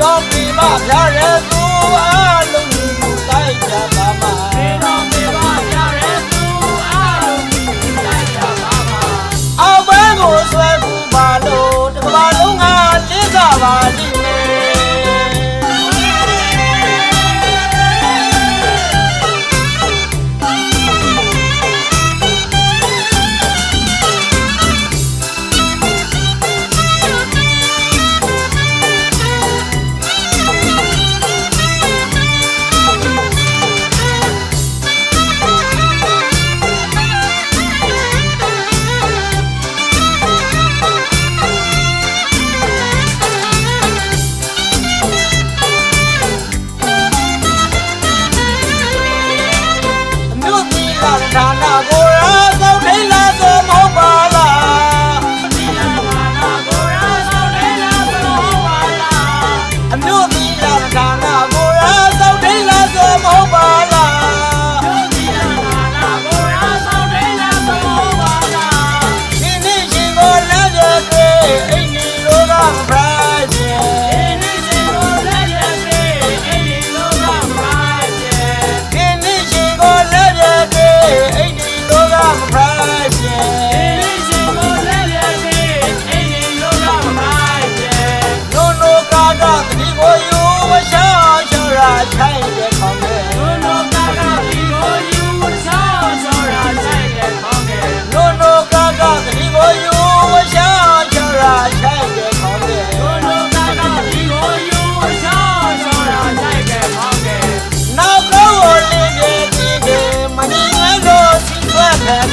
ပြောင်းပြီးမှဖျားရဲသူအလုံးကြီးကိုတိုက်ကြပါမှာအောင်ပွဲကိုဆွဲကူပါလို့တစ်ကမ္ဘာလုံးကလင်းကြပါလိမ့်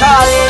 કાલે